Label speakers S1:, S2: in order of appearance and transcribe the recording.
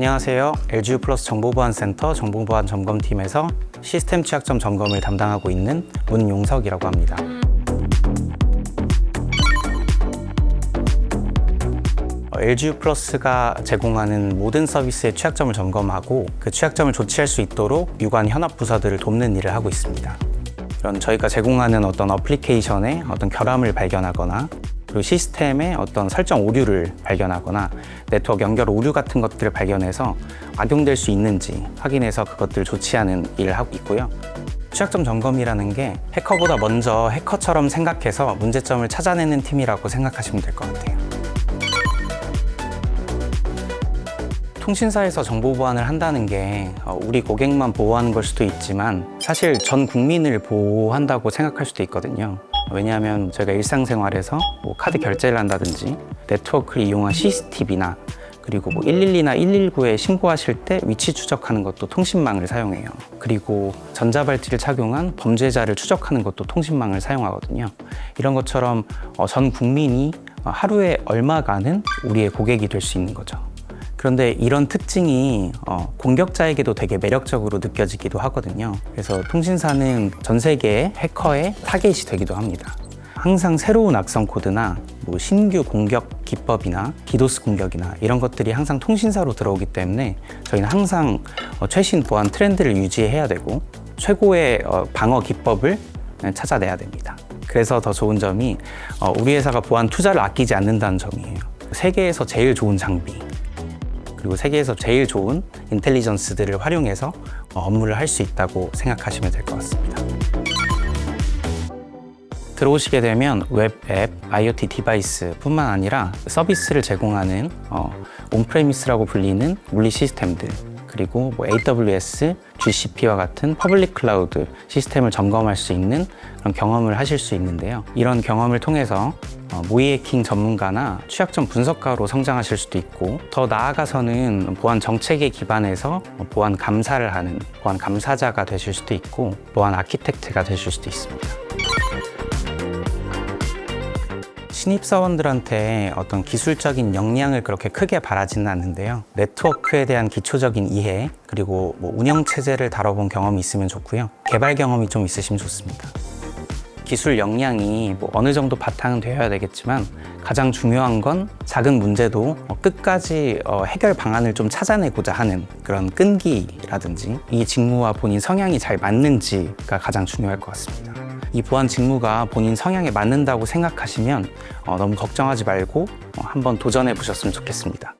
S1: 안녕하세요. LGU 플러스 정보보안센터 정보보안 점검팀에서 시스템 취약점 점검을 담당하고 있는 문용석이라고 합니다. 어, LGU 플러스가 제공하는 모든 서비스의 취약점을 점검하고 그 취약점을 조치할 수 있도록 유관 현업 부서들을 돕는 일을 하고 있습니다. 이런 저희가 제공하는 어떤 어플리케이션의 어떤 결함을 발견하거나 그리고 시스템의 어떤 설정 오류를 발견하거나 네트워크 연결 오류 같은 것들을 발견해서 악용될 수 있는지 확인해서 그것들을 조치하는 일을 하고 있고요. 취약점 점검이라는 게 해커보다 먼저 해커처럼 생각해서 문제점을 찾아내는 팀이라고 생각하시면 될 것 같아요. 통신사에서 정보 보안을 한다는 게 어, 우리 고객만 보호하는 걸 수도 있지만 사실 전 국민을 보호한다고 생각할 수도 있거든요. 왜냐하면 저희가 일상생활에서 뭐 카드 결제를 한다든지 네트워크를 이용한 CCTV나 그리고 뭐 112나 119에 신고하실 때 위치 추적하는 것도 통신망을 사용해요. 그리고 전자발찌를 착용한 범죄자를 추적하는 것도 통신망을 사용하거든요. 이런 것처럼 어, 전 국민이 어, 하루에 얼마가는 우리의 고객이 될 수 있는 거죠. 그런데 이런 특징이 어, 공격자에게도 되게 매력적으로 느껴지기도 하거든요. 그래서 통신사는 전 세계의 해커의 타겟이 되기도 합니다. 항상 새로운 악성 코드나 뭐 신규 공격 기법이나 디도스 공격이나 이런 것들이 항상 통신사로 들어오기 때문에 저희는 항상 어, 최신 보안 트렌드를 유지해야 되고 최고의 어, 방어 기법을 찾아내야 됩니다. 그래서 더 좋은 점이 어, 우리 회사가 보안 투자를 아끼지 않는다는 점이에요. 세계에서 제일 좋은 장비, 그리고 세계에서 제일 좋은 인텔리전스들을 활용해서 어, 업무를 할 수 있다고 생각하시면 될 것 같습니다. 들어오시게 되면 웹 앱, IoT 디바이스 뿐만 아니라 서비스를 제공하는 어, 온프레미스라고 불리는 물리 시스템들 그리고 뭐 AWS, GCP와 같은 퍼블릭 클라우드 시스템을 점검할 수 있는 그런 경험을 하실 수 있는데요. 이런 경험을 통해서 어, 모의 해킹 전문가나 취약점 분석가로 성장하실 수도 있고 더 나아가서는 보안 정책에 기반해서 보안 감사를 하는 보안 감사자가 되실 수도 있고 보안 아키텍트가 되실 수도 있습니다. 신입사원들한테 어떤 기술적인 역량을 그렇게 크게 바라지는 않는데요. 네트워크에 대한 기초적인 이해, 그리고 뭐 운영체제를 다뤄본 경험이 있으면 좋고요. 개발 경험이 좀 있으시면 좋습니다. 기술 역량이 뭐 어느 정도 바탕은 되어야 되겠지만 가장 중요한 건 작은 문제도 어, 끝까지 어, 해결 방안을 좀 찾아내고자 하는 그런 끈기라든지 이 직무와 본인 성향이 잘 맞는지가 가장 중요할 것 같습니다. 이 보안 직무가 본인 성향에 맞는다고 생각하시면 어, 너무 걱정하지 말고 어, 한번 도전해 보셨으면 좋겠습니다.